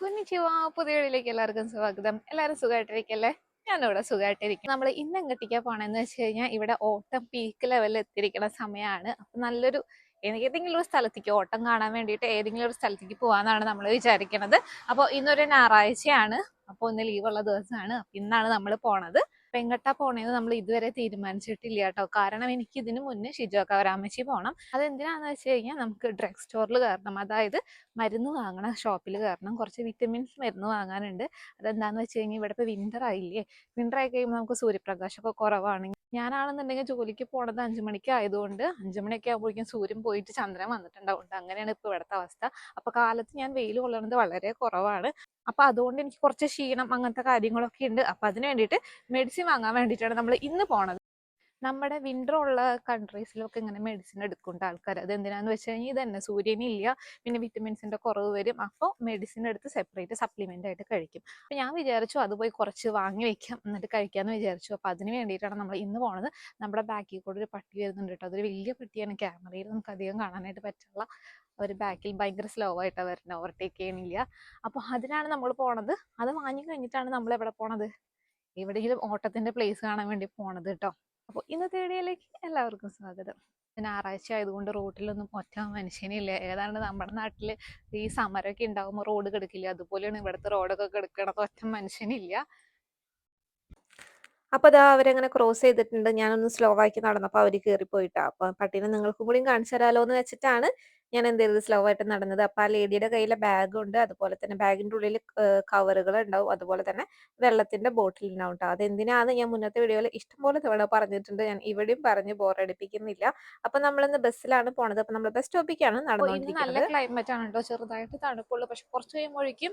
കുഞ്ഞിച്ചിവ പുതിയ വീഡിയോയിലേക്ക് എല്ലാവർക്കും സ്വാഗതം. എല്ലാവരും സുഖമായിട്ടിരിക്കല്ലേ ഞാനിവിടെ സുഖമായിട്ടിരിക്കും നമ്മൾ ഇന്ന് എങ്ങട്ടിക്കാൻ പോണെന്ന് വെച്ച് കഴിഞ്ഞാൽ ഇവിടെ ഓട്ടം പീക്ക് ലെവലിൽ എത്തിയിരിക്കുന്ന സമയമാണ് അപ്പൊ നല്ലൊരു ഏതെങ്കിലും ഒരു സ്ഥലത്തേക്ക് ഓട്ടം കാണാൻ വേണ്ടിയിട്ട് ഏതെങ്കിലും ഒരു സ്ഥലത്തേക്ക് പോകാമെന്നാണ് നമ്മൾ വിചാരിക്കുന്നത് അപ്പോൾ ഇന്നൊരു ഞായറാഴ്ചയാണ്. അപ്പോൾ ഒന്ന് ലീവുള്ള ദിവസമാണ്. ഇന്നാണ് നമ്മൾ പോണത്. അപ്പൊ പോണേന്ന് നമ്മൾ ഇതുവരെ തീരുമാനിച്ചിട്ടില്ല കേട്ടോ കാരണം എനിക്ക് ഇതിന് മുന്നേ ഷിജോക്ക കവരാമച്ചി പോകണം അതെന്തിനാന്ന് വെച്ച് കഴിഞ്ഞാൽ നമുക്ക് ഡ്രഗ് സ്റ്റോറിൽ കയറണം അതായത് മരുന്ന് വാങ്ങണ ഷോപ്പിൽ കയറണം കുറച്ച് വിറ്റമിൻസ് മരുന്ന് വാങ്ങാനുണ്ട്. അതെന്താന്ന് വെച്ച് കഴിഞ്ഞാൽ ഇവിടെ ഇപ്പോൾ വിന്റർ ആയില്ലേ? വിന്റർ ആയി കഴിയുമ്പോൾ നമുക്ക് സൂര്യപ്രകാശമൊക്കെ കുറവാണ്. ഞാനാണെന്നുണ്ടെങ്കിൽ ജോലിക്ക് പോണത് അഞ്ചു മണിക്ക് ആയതുകൊണ്ട് അഞ്ചു മണിയൊക്കെ ആകുമ്പോഴേക്കും സൂര്യൻ പോയിട്ട് ചന്ദ്രൻ വന്നിട്ടുണ്ടാവും അങ്ങനെയാണ് ഇപ്പോൾ ഇവിടുത്തെ അവസ്ഥ. അപ്പൊ കാലത്ത് ഞാൻ വെയിൽ കൊള്ളുന്നത് വളരെ കുറവാണ്. അപ്പൊ അതുകൊണ്ട് എനിക്ക് കുറച്ച് ക്ഷീണം അങ്ങനത്തെ കാര്യങ്ങളൊക്കെ ഉണ്ട്. അപ്പൊ അതിന് വേണ്ടിയിട്ട് മെഡിസിൻ വാങ്ങാൻ വേണ്ടിയിട്ടാണ് നമ്മൾ ഇന്ന് പോണത്. നമ്മുടെ വിന്റർ ഉള്ള കൺട്രീസിലൊക്കെ ഇങ്ങനെ മെഡിസിൻ എടുക്കുന്നുണ്ട് ആൾക്കാർ അത് എന്തിനാന്ന് വെച്ച് കഴിഞ്ഞാൽ ഇതന്നെ. സൂര്യനില്ല പിന്നെ വിറ്റമിൻസിന്റെ കുറവ് വരും. അപ്പോൾ മെഡിസിൻ എടുത്ത് സെപ്പറേറ്റ് സപ്ലിമെന്റ് ആയിട്ട് കഴിക്കും. അപ്പോൾ ഞാൻ വിചാരിച്ചു അത് പോയി കുറച്ച് വാങ്ങി വെക്കാം. എന്നിട്ട് കഴിക്കാമെന്ന് വിചാരിച്ചു. അപ്പോൾ അതിന് വേണ്ടിയിട്ടാണ് നമ്മൾ ഇന്ന് പോണത്. നമ്മുടെ ബാക്കിൽ കൂടെ ഒരു പട്ടി വരുന്നുണ്ട് കേട്ടോ. അതൊരു വലിയ പട്ടിയാണ്. ക്യാമറയിൽ നമുക്ക് അധികം കാണാനായിട്ട് പറ്റുള്ള ഒരു ബാക്കിൽ ഭയങ്കര സ്ലോ ആയിട്ടാണ് വരുന്നത് ഓവർടേക്ക് ചെയ്യണില്ല. അപ്പോൾ അതിനാണ് നമ്മൾ പോണത്. അത് വാങ്ങി കഴിഞ്ഞിട്ടാണ് നമ്മൾ എവിടെ പോണത്? എവിടെയെങ്കിലും ഓട്ടത്തിന്റെ പ്ലേസ് കാണാൻ വേണ്ടി പോണത് കേട്ടോ. അപ്പോൾ ഇന്നത്തെ വീഡിയോയിലേക്ക് എല്ലാവർക്കും സ്വാഗതം. ഞായറാഴ്ച ആയതുകൊണ്ട് റോഡിലൊന്നും ഒറ്റ മനുഷ്യനില്ല ഏതാണ്ട് നമ്മുടെ നാട്ടിൽ ഈ സമരമൊക്കെ ഉണ്ടാകുമ്പോൾ റോഡ് കിടക്കില്ല? അതുപോലെയാണ് ഇവിടുത്തെ റോഡൊക്കെ കിടക്കണത്. ഒറ്റ മനുഷ്യനില്ല അപ്പൊ അതാ അവരങ്ങനെ ക്രോസ് ചെയ്തിട്ടുണ്ട്. ഞാനൊന്ന് സ്ലോ ആക്കി നടന്നപ്പോൾ അവർ കയറിപ്പോയിട്ടാ അപ്പൊ പട്ടീനെ നിങ്ങൾക്കും കൂടി കാണിച്ചു തരാലോ എന്ന് വെച്ചിട്ടാണ് ഞാൻ എന്ത് ചെയ്തത് സ്ലോ ആയിട്ട് നടന്നത്. അപ്പൊ ആ ലേഡിയുടെ കയ്യിലെ ബാഗ് ഉണ്ട് അതുപോലെ തന്നെ ബാഗിന്റെ ഉള്ളിൽ കവറുകൾ ഉണ്ടാവും അതുപോലെ തന്നെ വെള്ളത്തിന്റെ ബോട്ടിൽ ഉണ്ടാവും കേട്ടോ അതെന്തിനാന്ന് ഞാൻ മുന്നത്തെ വീഡിയോയിൽ ഇഷ്ടംപോലെ തവണ പറഞ്ഞിട്ടുണ്ട്. ഞാൻ ഇവിടെയും പറഞ്ഞ് ബോറടിപ്പിക്കുന്നില്ല. അപ്പൊ നമ്മളിന്ന് ബസ്സിലാണ് പോണത്. അപ്പൊ നമ്മൾ ബസ് സ്റ്റോപ്പിക്കാണ് നല്ല ക്ലൈമറ്റ് ആണ് കേട്ടോ ചെറുതായിട്ട് തണുപ്പുള്ളൂ. പക്ഷെ കുറച്ച് കഴിയുമ്പോഴേക്കും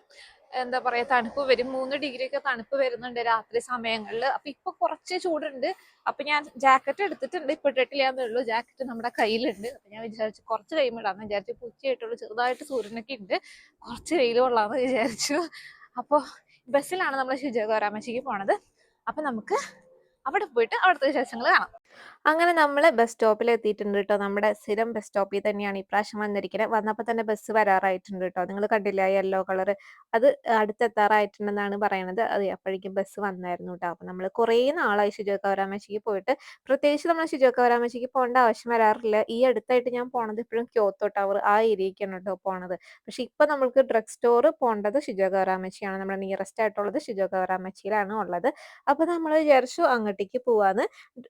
എന്താ പറയാ തണുപ്പ് വരും. മൂന്ന് ഡിഗ്രി ഒക്കെ തണുപ്പ് വരുന്നുണ്ട് രാത്രി സമയങ്ങളിൽ അപ്പൊ ഇപ്പൊ കുറച്ച് ചൂടുണ്ട്. അപ്പൊ ഞാൻ ജാക്കറ്റ് എടുത്തിട്ടുണ്ട്. ഇപ്പൊ ഇട്ടിട്ടില്ലാന്നേ ഉള്ളൂ. ജാക്കറ്റ് നമ്മുടെ കയ്യിലുണ്ട്. അപ്പൊ ഞാൻ വിചാരിച്ചു കുറച്ച് കഴിയുമ്പോൾ വിചാരിച്ചു. ഇപ്പൊ ഉച്ചയായിട്ടുള്ളൂ ചെറുതായിട്ട് സൂര്യനൊക്കെ ഉണ്ട്. കുറച്ച് വെയിൽ കൊള്ളാന്ന് വിചാരിച്ചു. അപ്പോൾ ബസ്സിലാണ് നമ്മൾ ശുചികോരാമശിക്ക് പോണത്. അപ്പൊ നമുക്ക് അവിടെ പോയിട്ട് അവിടുത്തെ വിശേഷങ്ങൾ കാണാം. അങ്ങനെ നമ്മൾ ബസ് സ്റ്റോപ്പിൽ എത്തിയിട്ടുണ്ട് കേട്ടോ നമ്മുടെ സ്ഥിരം ബസ് സ്റ്റോപ്പിൽ തന്നെയാണ് ഈ പ്രാവശ്യം വന്നിരിക്കുന്നത്. വന്നപ്പോൾ തന്നെ ബസ് വരാറായിട്ടുണ്ട് കേട്ടോ നിങ്ങൾ കണ്ടില്ല യെല്ലോ കളർ അത് അടുത്തെത്താറായിട്ടുണ്ടെന്നാണ് പറയണത്. അത് അപ്പോഴേക്കും ബസ് വന്നായിരുന്നു കേട്ടോ അപ്പം നമ്മൾ കുറേ നാളായി ശുചിയൊക്കെ വരാമേശയ്ക്ക് പോയിട്ട്. പ്രത്യേകിച്ച് നമ്മൾ ശുചിയൊക്കെ വരാമേശയ്ക്ക് പോകേണ്ട ആവശ്യം വരാറില്ല. ഈ അടുത്തായിട്ട് ഞാൻ പോണത് ഇപ്പോഴും ക്യോത്തോ ടവർ ആ ഏരിയക്കാണ് കേട്ടോ പോണത്. പക്ഷെ ഇപ്പൊ നമുക്ക് ഡ്രഗ് സ്റ്റോർ പോകേണ്ടത് ശുചിയൊക്കെ വരാമേശയാണ്. നമ്മുടെ നിയറസ്റ്റ് ആയിട്ടുള്ളത് ശുചിയൊക്കെ വരാമേശയിലാണ് ഉള്ളത്. അപ്പൊ നമ്മൾ വിചാരിച്ചു അങ്ങോട്ടേക്ക് പോവാന്ന്.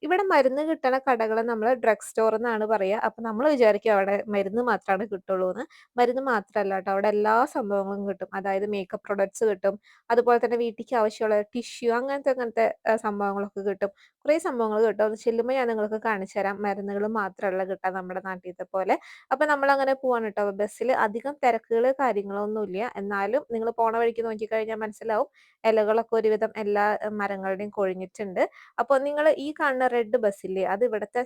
ഇവിടെ മരുന്ന് കിട്ടണ കടകൾ നമ്മൾ ഡ്രഗ് സ്റ്റോർ എന്നാണ് പറയുക അപ്പൊ നമ്മൾ വിചാരിക്കും അവിടെ മരുന്ന് മാത്രമാണ് കിട്ടുള്ളൂ എന്ന് മരുന്ന് മാത്രമല്ല കേട്ടോ. അവിടെ എല്ലാ സംഭവങ്ങളും കിട്ടും. അതായത് മേക്കപ്പ് പ്രൊഡക്ട്സ് കിട്ടും. അതുപോലെ തന്നെ വീട്ടിലേക്ക് ആവശ്യമുള്ള ടിഷ്യൂ അങ്ങനത്തെ അങ്ങനത്തെ സംഭവങ്ങളൊക്കെ കിട്ടും. കുറേ സംഭവങ്ങൾ കിട്ടും. അത് ചെല്ലുമ്പോൾ ഞാൻ നിങ്ങൾക്ക് കാണിച്ചു തരാം. മരുന്നുകൾ മാത്രമല്ല കിട്ടാം നമ്മുടെ നാട്ടിലത്തെ പോലെ. അപ്പൊ നമ്മൾ അങ്ങനെ പോവാണ് കേട്ടോ. ബസ്സിൽ അധികം തിരക്കുകൾ കാര്യങ്ങളൊന്നുമില്ല എന്നാലും നിങ്ങൾ പോണ വഴിക്ക് നോക്കിക്കഴിഞ്ഞാൽ മനസ്സിലാവും. ഇലകളൊക്കെ ഒരുവിധം എല്ലാ മരങ്ങളുടെയും കൊഴിഞ്ഞിട്ടുണ്ട്. അപ്പോൾ നിങ്ങൾ ഈ കാണുന്ന റെഡ് ബസ്സില്ലേ? അത് ഇവിടുത്തെ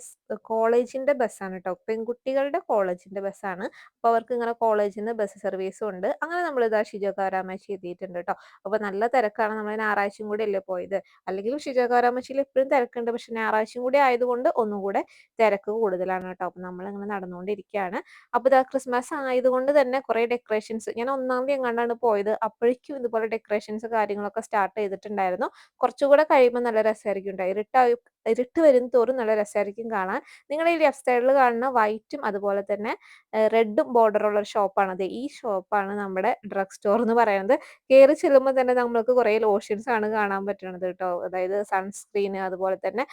കോളേജിന്റെ ബസ്സാണ് കേട്ടോ പെൺകുട്ടികളുടെ കോളേജിന്റെ ബസ്സാണ്. അപ്പോൾ അവർക്ക് ഇങ്ങനെ കോളേജിൽ നിന്ന് ബസ് സർവീസും ഉണ്ട്. അങ്ങനെ നമ്മൾ ഇതാ ഷിജോകാരാമാശി എത്തിയിട്ടുണ്ട് കേട്ടോ അപ്പോൾ നല്ല തിരക്കാണ് നമ്മൾ ഞായറാഴ്ചയും കൂടി അല്ലേ പോയത്? അല്ലെങ്കിൽ ഷിജോകാരാമാശിയിൽ എപ്പോഴും തിരക്കുണ്ട്. പക്ഷെ ഞായറാഴ്ചയും കൂടി ആയതുകൊണ്ട് ഒന്നും കൂടെ തിരക്ക് കൂടുതലാണ് കേട്ടോ അപ്പോൾ നമ്മൾ ഇങ്ങനെ നടന്നുകൊണ്ടിരിക്കുകയാണ്. അപ്പോൾ ഇതാ ക്രിസ്മസ് ആയതുകൊണ്ട് തന്നെ കുറേ ഡെക്കറേഷൻസ് ഞാൻ ഒന്നാം തീയതി എങ്ങാണ്ടാണ് പോയത്. അപ്പോഴേക്കും ഇതുപോലെ ഡെക്കറേഷൻസ് കാര്യങ്ങളൊക്കെ സ്റ്റാർട്ട് ചെയ്തിട്ടുണ്ടായിരുന്നു. കുറച്ചുകൂടെ കഴിയുമ്പോൾ നല്ല രസമായിരിക്കും ഉണ്ടായി ഇരുട്ടായി ഇരുട്ട് വരും തോറും നല്ല രസമായിരിക്കും കാണാൻ. നിങ്ങൾ ഈ ലെഫ്റ്റ് സൈഡിൽ കാണുന്ന വൈറ്റും അതുപോലെ തന്നെ റെഡും ബോർഡർ ഉള്ള ഒരു ഷോപ്പാണ്. അതെ ഈ ഷോപ്പാണ് നമ്മുടെ ഡ്രഗ് സ്റ്റോർ എന്ന് പറയുന്നത്. കയറി ചെല്ലുമ്പോൾ തന്നെ നമ്മൾക്ക് കുറേ ലോഷൻസ് ആണ് കാണാൻ പറ്റുന്നത് കേട്ടോ. അതായത് സൺസ്ക്രീൻ അതുപോലെ തന്നെ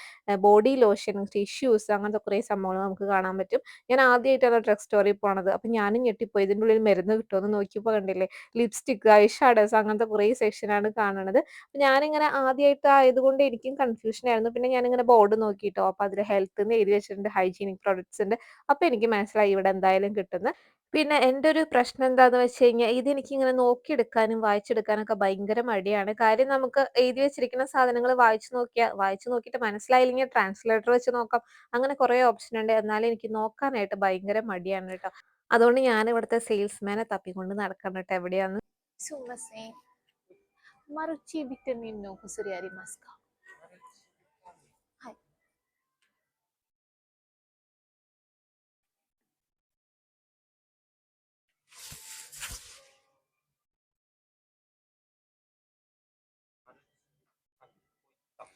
ബോഡി ലോഷൻ ടിഷ്യൂസ് അങ്ങനത്തെ കുറേ സംഭവങ്ങൾ നമുക്ക് കാണാൻ പറ്റും. ഞാൻ ആദ്യമായിട്ടാണ് ഡ്രഗ് സ്റ്റോറിൽ പോണത്. അപ്പം ഞാനും ഞെട്ടിപ്പോയി. ഇതിന്റെ ഉള്ളിൽ മരുന്ന് കിട്ടുമെന്ന് നോക്കിയപ്പോൾ കണ്ടില്ലേ? ലിപ്സ്റ്റിക് ഐ ഷാഡേഴ്സ് അങ്ങനത്തെ കുറേ സെക്ഷനാണ് കാണുന്നത് അപ്പം ഞാനിങ്ങനെ ആദ്യമായിട്ട് ആയതുകൊണ്ട് എനിക്കും കൺഫ്യൂഷൻ ആയിരുന്നു. പിന്നെ ഞാനിങ്ങനെ ബോർഡ് നോക്കിട്ടോ അപ്പൊ അതിൽ ഹെൽത്ത് എന്ന് എഴുതി വെച്ചിട്ടുണ്ട് ഹൈജീനിക് പ്രോഡക്ട്സ് ഉണ്ട് അപ്പൊ എനിക്ക് മനസ്സിലായി ഇവിടെ എന്തായാലും കിട്ടുന്ന പിന്നെ എൻ്റെ ഒരു പ്രശ്നം എന്താന്ന് വെച്ച് കഴിഞ്ഞാൽ ഇത് എനിക്ക് ഇങ്ങനെ നോക്കിയെടുക്കാനും വായിച്ചെടുക്കാനൊക്കെ ഭയങ്കര മടിയാണ് കാര്യം നമുക്ക് എഴുതി വെച്ചിരിക്കുന്ന സാധനങ്ങൾ വായിച്ചു നോക്കിയാൽ വായിച്ചു നോക്കിയിട്ട് മനസ്സിലായില്ലെങ്കിൽ ട്രാൻസ്ലേറ്റർ വെച്ച് നോക്കാം അങ്ങനെ കുറേ ഓപ്ഷൻ ഉണ്ട് എന്നാലും എനിക്ക് നോക്കാനായിട്ട് ഭയങ്കര മടിയാണ് കേട്ടോ അതുകൊണ്ട് ഞാൻ ഇവിടുത്തെ സെയിൽസ്മാനെ തപ്പിക്കൊണ്ട് നടക്കണം കേട്ടോ എവിടെയാന്ന് സുമസേ മറുച്ചി വിറ്റമിൻ നോ കുസരിയാരി മസ്ക これですか。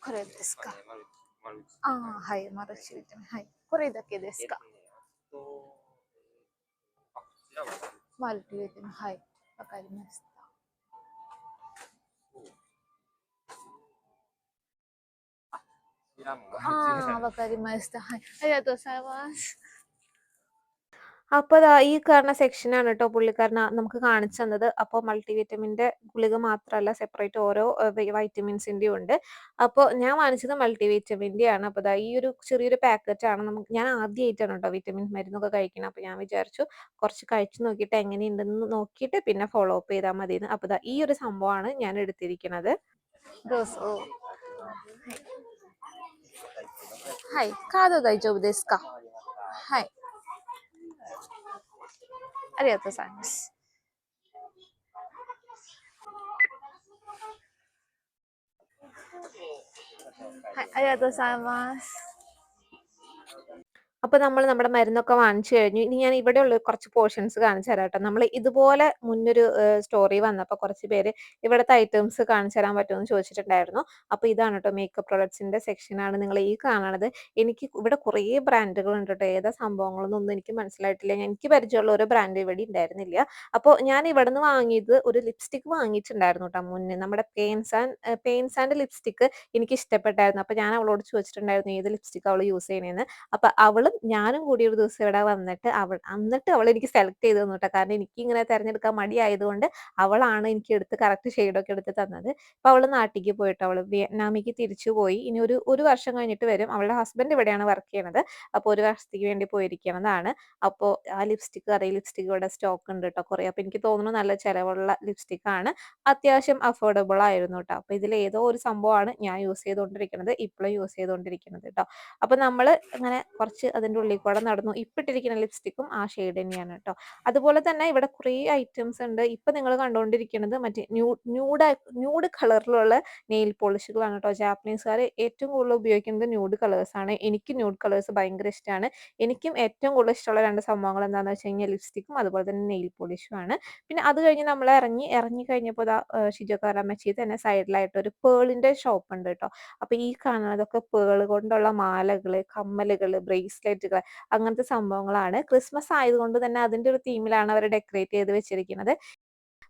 はい、丸丸打ちああ、はい、マルチビタミン。はい。これだけですか？マルチビタミン。はい。わかりました。ああ、わかりました。はい。ありがとうございます。അപ്പൊ ദാ ഈ കാണുന്ന സെക്ഷനാണ് കേട്ടോ പുള്ളിക്കാരൻ ആ നമുക്ക് കാണിച്ചു തന്നത്. അപ്പൊ മൾട്ടിവിറ്റമിന്റെ ഗുളിക മാത്രല്ല സെപ്പറേറ്റ് ഓരോ ഏഹ്, വി വൈറ്റമിൻസിന്റെയും ഉണ്ട്. അപ്പൊ ഞാൻ വാങ്ങിച്ചത് മൾട്ടിവിറ്റമിന്റെയാണ്. അപ്പൊ ദാ ഈ ഒരു ചെറിയൊരു പാക്കറ്റാണ് നമുക്ക് ഞാൻ ആദ്യായിട്ടാണ് കേട്ടോ വിറ്റമിൻ മരുന്നൊക്കെ കഴിക്കണെ. അപ്പൊ ഞാൻ വിചാരിച്ചു കുറച്ച് കഴിച്ചു നോക്കിയിട്ട് എങ്ങനെയുണ്ടെന്ന് നോക്കിയിട്ട് പിന്നെ ഫോളോ അപ്പ് ചെയ്താൽ മതീന്ന്. അപ്പൊ ദാ ഈ ഒരു സംഭവമാണ് ഞാൻ എടുത്തിരിക്കണത്. どうぞ。はい。カード大丈夫ですかはい。 ありがとうございます。はい。ありがとうございます。അപ്പൊ നമ്മൾ നമ്മുടെ മരുന്നൊക്കെ വാങ്ങിച്ചു കഴിഞ്ഞു. ഇനി ഞാൻ ഇവിടെയുള്ള കുറച്ച് പോർഷൻസ് കാണിച്ചു തരാം ട്ടോ. നമ്മൾ ഇതുപോലെ മുന്നൊരു സ്റ്റോറി വന്നപ്പോൾ കുറച്ച് പേര് ഇവിടുത്തെ ഐറ്റംസ് കാണിച്ചു തരാൻ പറ്റുമെന്ന് ചോദിച്ചിട്ടുണ്ടായിരുന്നു. അപ്പൊ ഇതാണ് ട്ടോ മേക്കപ്പ് പ്രൊഡക്ട്സിന്റെ സെക്ഷനാണ് നിങ്ങൾ ഈ കാണണത്. എനിക്ക് ഇവിടെ കുറേ ബ്രാൻഡുകൾ ഉണ്ട് ട്ടോ. ഏതാ ഒന്നും എനിക്ക് മനസ്സിലായിട്ടില്ല. എനിക്ക് പരിചയമുള്ള ഒരു ബ്രാൻഡ് ഇവിടെ ഉണ്ടായിരുന്നില്ല. അപ്പോൾ ഞാൻ ഇവിടുന്ന് വാങ്ങിയത് ഒരു ലിപ്സ്റ്റിക് വാങ്ങിയിട്ടുണ്ടായിരുന്നു ട്ടോ മുന്നേ. നമ്മുടെ pains and pains and lipstick എനിക്ക് ഇഷ്ടപ്പെട്ടായിരുന്നു. അപ്പൊ ഞാൻ അവളോട് ചോദിച്ചിട്ടുണ്ടായിരുന്നു ഏത് ലിപ്സ്റ്റിക് അവൾ യൂസ് ചെയ്യണേന്ന്. അപ്പൊ അവളും ഞാനും കൂടി ഒരു ദിവസം ഇവിടെ വന്നിട്ട് അവൾ എന്നിട്ട് അവൾ എനിക്ക് സെലക്ട് ചെയ്ത് തന്നു കാരണം കാരണം എനിക്കിങ്ങനെ തിരഞ്ഞെടുക്കാൻ മടിയായതുകൊണ്ട് അവളാണ് എനിക്ക് എടുത്ത് കറക്റ്റ് ഷെയ്ഡൊക്കെ എടുത്ത് തന്നത്. ഇപ്പൊ അവൾ നാട്ടിക്ക് പോയിട്ട് അവൾ വിയറ്റ്നാമിക്ക് തിരിച്ചു പോയി. ഇനി ഒരു ഒരു വർഷം കഴിഞ്ഞിട്ട് വരും. അവളുടെ ഹസ്ബൻഡ് ഇവിടെയാണ് വർക്ക് ചെയ്യണത്. അപ്പൊ ഒരു വർഷത്തേക്ക് വേണ്ടി പോയിരിക്കണതാണ്. അപ്പോൾ ആ ലിപ്സ്റ്റിക് അതേ ലിപ്സ്റ്റിക് ഇവിടെ സ്റ്റോക്ക് ഉണ്ട് കേട്ടോ കുറേ. അപ്പൊ എനിക്ക് തോന്നുന്നു നല്ല ചെലവുള്ള ലിപ്സ്റ്റിക് ആണ്. അത്യാവശ്യം അഫോർഡബിൾ ആയിരുന്നു കേട്ടോ അപ്പൊ ഇതിൽ ഏതോ ഒരു സംഭവമാണ് ഞാൻ യൂസ് ചെയ്തുകൊണ്ടിരിക്കുന്നത് ഇപ്പോഴും യൂസ് ചെയ്തുകൊണ്ടിരിക്കുന്നത് കേട്ടോ അപ്പൊ നമ്മൾ അങ്ങനെ കുറച്ച് അതിന്റെ ഉള്ളിൽ കൂടെ നടന്നു. ഇപ്പൊ ഇട്ടിരിക്കുന്ന ലിപ്സ്റ്റിക്കും ആ ഷെയ്ഡ് തന്നെയാണ് കേട്ടോ അതുപോലെ തന്നെ ഇവിടെ കുറേ ഐറ്റംസ് ഉണ്ട്. ഇപ്പൊ നിങ്ങൾ കണ്ടുകൊണ്ടിരിക്കുന്നത് മറ്റേ ന്യൂ ന്യൂഡ് ന്യൂഡ് കളറിലുള്ള നെയിൽ പോളിഷുകളാണ് കേട്ടോ ജാപ്പനീസുകാർ ഏറ്റവും കൂടുതൽ ഉപയോഗിക്കുന്നത് ന്യൂഡ് കളേഴ്സാണ്. എനിക്ക് ന്യൂഡ് കളേഴ്സ് ഭയങ്കര ഇഷ്ടമാണ് എനിക്കും ഏറ്റവും കൂടുതൽ ഇഷ്ടമുള്ള രണ്ട് സംഭവങ്ങൾ എന്താണെന്ന് വെച്ച് കഴിഞ്ഞാൽ ലിപ്സ്റ്റിക്കും അതുപോലെ തന്നെ നെയിൽ പോളിഷും ആണ്. പിന്നെ അത് കഴിഞ്ഞ് നമ്മൾ ഇറങ്ങി. ഇറങ്ങി കഴിഞ്ഞപ്പോൾ ദാ ഏഹ്, ഷിജോക്കോ റാമച്ചി തന്നെ സൈഡിലായിട്ട് ഒരു പേളിന്റെ ഷോപ്പ് ഉണ്ട് കേട്ടോ അപ്പോൾ ഈ കാണുന്നതൊക്കെ പേൾ കൊണ്ടുള്ള മാലകൾ, കമ്മലുകൾ, ബ്രേസ്ലെറ്റുകൾ അങ്ങനത്തെ സംഭവങ്ങളാണ്. ക്രിസ്മസ് ആയതുകൊണ്ട് തന്നെ അതിന്റെ ഒരു തീമിലാണ് അവർ ഡെക്കറേറ്റ് ചെയ്ത് വെച്ചിരിക്കുന്നത്.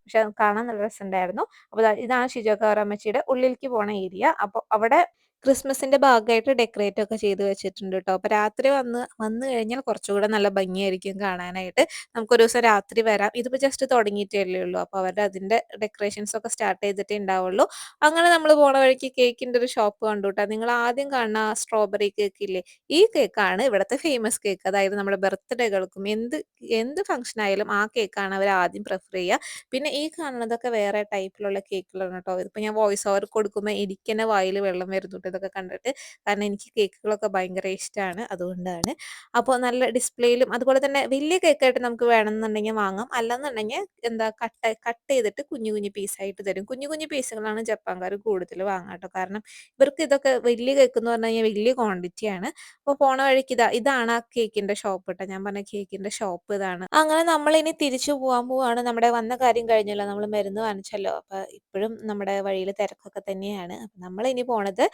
പക്ഷെ കാണാൻ നല്ല രസമുണ്ടായിരുന്നു. അപ്പൊ ഇതാണ് ഷിജോക്കോ റാമച്ചിയുടെ ഉള്ളിലേക്ക് പോണ ഏരിയ. അപ്പൊ അവിടെ ക്രിസ്മസിന്റെ ഭാഗമായിട്ട് ഡെക്കറേറ്റ് ഒക്കെ ചെയ്ത് വെച്ചിട്ടുണ്ട് കേട്ടോ അപ്പൊ രാത്രി വന്ന് വന്നു കഴിഞ്ഞാൽ കുറച്ചുകൂടെ നല്ല ഭംഗിയായിരിക്കും കാണാനായിട്ട്. നമുക്ക് ഒരു ദിവസം രാത്രി വരാം. ഇതിപ്പോ ജസ്റ്റ് തുടങ്ങിയിട്ടല്ലേ ഉള്ളൂ. അപ്പൊ അവരുടെ അതിന്റെ ഡെക്കറേഷൻസ് ഒക്കെ സ്റ്റാർട്ട് ചെയ്തിട്ടേ ഉണ്ടാവുള്ളൂ. അങ്ങനെ നമ്മൾ പോണ വഴിക്ക് കേക്കിന്റെ ഒരു ഷോപ്പ് കണ്ടു ട്ടോ. നിങ്ങൾ ആദ്യം കാണുന്ന സ്ട്രോബെറി കേക്ക് ഇല്ലേ? ഈ കേക്കാണ് ഇവിടുത്തെ ഫേമസ് കേക്ക്. അതായത് നമ്മുടെ ബർത്ത്ഡേകൾക്കും എന്ത് എന്ത് ഫംഗ്ഷൻ ആയാലും ആ കേക്കാണ് അവർ ആദ്യം പ്രിഫർ ചെയ്യുക. പിന്നെ ഈ കാണുന്നതൊക്കെ വേറെ ടൈപ്പിലുള്ള കേക്കുകളാണ് കേട്ടോ ഇതിപ്പോ ഞാൻ വോയിസ് ഓവർ കൊടുക്കുമ്പോൾ എനിക്കെന്നെ വായിൽ വെള്ളം വരുന്നു ട്ടോ ഇതൊക്കെ കണ്ടിട്ട്. കാരണം എനിക്ക് കേക്കുകളൊക്കെ ഭയങ്കര ഇഷ്ടമാണ് അതുകൊണ്ടാണ്. അപ്പോൾ നല്ല ഡിസ്പ്ലേയിലും അതുപോലെ തന്നെ വലിയ കേക്കായിട്ട് നമുക്ക് വേണമെന്നുണ്ടെങ്കിൽ വാങ്ങാം. അല്ലെന്നുണ്ടെങ്കിൽ എന്താ കട്ട് കട്ട് ചെയ്തിട്ട് കുഞ്ഞു കുഞ്ഞു പീസായിട്ട് തരും. കുഞ്ഞു കുഞ്ഞു പീസുകളാണ് ജപ്പാൻകാർ കൂടുതൽ വാങ്ങാട്ടോ കാരണം ഇവർക്ക് ഇതൊക്കെ വലിയ കേക്ക് എന്ന് പറഞ്ഞു കഴിഞ്ഞാൽ വലിയ ക്വാണ്ടിറ്റി ആണ്. അപ്പോൾ പോണ വഴിക്ക് ഇതാ ഇതാണ് ആ കേക്കിന്റെ ഷോപ്പ് കേട്ടോ ഞാൻ പറഞ്ഞ കേക്കിന്റെ ഷോപ്പ് ഇതാണ്. അങ്ങനെ നമ്മൾ ഇനി തിരിച്ചു പോകാൻ പോവാണ്. നമ്മുടെ വന്ന കാര്യം കഴിഞ്ഞല്ലോ. നമ്മൾ മരുന്ന് വാങ്ങിച്ചല്ലോ. അപ്പോൾ ഇപ്പോഴും നമ്മുടെ വഴിയിൽ തിരക്കൊക്കെ തന്നെയാണ്. നമ്മൾ ഇനി പോണത്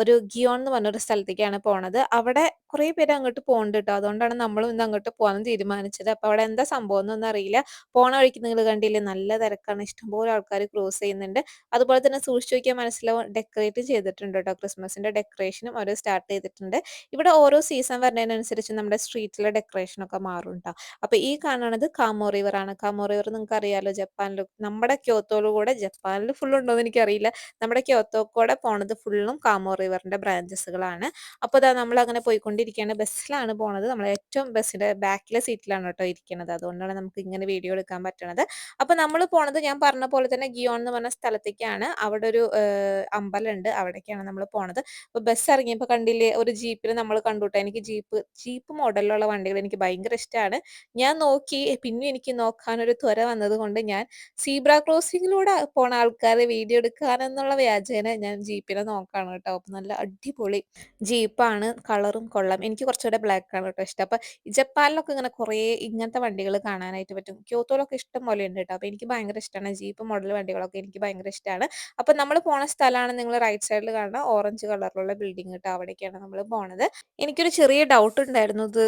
ഒരു ഗിയോൺ എന്ന് പറഞ്ഞൊരു സ്ഥലത്തേക്കാണ് പോണത്. അവിടെ കുറേ പേര് അങ്ങോട്ട് പോണുണ്ട് ട്ടോ. അതുകൊണ്ടാണ് നമ്മളും ഇന്ന് അങ്ങോട്ട് പോകാൻ തീരുമാനിച്ചത്. അപ്പൊ അവിടെ എന്താ സംഭവം എന്നൊന്നും അറിയില്ല. പോണ വഴിക്ക് നിങ്ങൾ കണ്ടില്ലേ നല്ല തിരക്കാണ്. ഇഷ്ടംപോലെ ആൾക്കാർ ക്രോസ് ചെയ്യുന്നുണ്ട്. അതുപോലെ തന്നെ സൂക്ഷിച്ചു നോക്കിയാൽ മനസ്സിലാവും ഡെക്കറേറ്റ് ചെയ്തിട്ടുണ്ട് ട്ടോ. ക്രിസ്മസിന്റെ ഡെക്കറേഷനും അവർ സ്റ്റാർട്ട് ചെയ്തിട്ടുണ്ട്. ഇവിടെ ഓരോ സീസൺ വരുന്നതിനനുസരിച്ച് നമ്മുടെ സ്ട്രീറ്റിലെ ഡെക്കറേഷൻ ഒക്കെ മാറും ട്ടോ. അപ്പൊ ഈ കാണുന്നത് കാമോ റിവർ ആണ്. കാമോ റിവർ നിങ്ങൾക്ക് അറിയാലോ ജപ്പാനിൽ നമ്മുടെ ക്യോത്തോയിൽ കൂടെ ഫുൾ ഉണ്ടോ ഉണ്ടോന്ന് എനിക്കറിയില്ല. നമ്മുടെ ക്യോത്തോ കൂടെ പോണത് ഫുള്ളും കാമോ റിവറിന്റെ ബ്രാഞ്ചസുകളാണ്. അപ്പൊ നമ്മൾ അങ്ങനെ പോയിക്കൊണ്ടിരിക്കുകയാണ്. ബസ്സിലാണ് പോണത്. നമ്മൾ ഏറ്റവും ബസ്സിന്റെ ബാക്കിലെ സീറ്റിലാണ് കേട്ടോ ഇരിക്കുന്നത് അതുകൊണ്ടാണ് നമുക്ക് ഇങ്ങനെ വീഡിയോ എടുക്കാൻ പറ്റണത്. അപ്പോൾ നമ്മൾ പോണത് ഞാൻ പറഞ്ഞ പോലെ തന്നെ ഗിയോൺ എന്ന് പറഞ്ഞ സ്ഥലത്തേക്കാണ്. അവിടെ ഒരു അമ്പലമുണ്ട്. അവിടേക്കാണ് നമ്മൾ പോണത്. അപ്പൊ ബസ് ഇറങ്ങിയപ്പോ കണ്ടില്ലേ ഒരു ജീപ്പിൽ നമ്മൾ കണ്ടുട്ടോ എനിക്ക് ജീപ്പ് ജീപ്പ് മോഡലിലുള്ള വണ്ടികൾ എനിക്ക് ഭയങ്കര ഇഷ്ടമാണ് ഞാൻ നോക്കി പിന്നെ എനിക്ക് നോക്കാൻ ഒരു ത്വര വന്നതുകൊണ്ട് ഞാൻ സീബ്ര ക്രോസിങ്ങിലൂടെ പോണ ആൾക്കാരെ വീഡിയോ എടുക്കാനെന്നുള്ള വ്യാജേന ഞാൻ ജീപ്പിനെ നോക്കാണ് ട്ടോ. കേട്ടോ അപ്പോൾ നല്ല അടിപൊളി ജീപ്പാണ് കളറും കൊള്ളാം. എനിക്ക് കുറച്ചുകൂടെ ബ്ലാക്ക് ആണ് കേട്ടോ ഇഷ്ടം. അപ്പോൾ ജപ്പാനിലൊക്കെ ഇങ്ങനെ കുറേ ഇങ്ങനത്തെ വണ്ടികൾ കാണാനായിട്ട് പറ്റും. ക്യോത്തോലൊക്കെ ഇഷ്ടം പോലെ ഉണ്ട് കേട്ടോ. അപ്പോൾ എനിക്ക് ഭയങ്കര ഇഷ്ടമാണ് ജീപ്പ് മോഡൽ വണ്ടികളൊക്കെ എനിക്ക് ഭയങ്കര ഇഷ്ടമാണ് അപ്പോൾ നമ്മൾ പോണ സ്ഥലമാണ് നിങ്ങൾ റൈറ്റ് സൈഡിൽ കാണുന്ന ഓറഞ്ച് കളറിലുള്ള ബിൽഡിംഗ് കേട്ടോ. അവിടേക്കാണ് നമ്മൾ പോണത്. എനിക്കൊരു ചെറിയ ഡൗട്ട് ഉണ്ടായിരുന്നു. ഇത്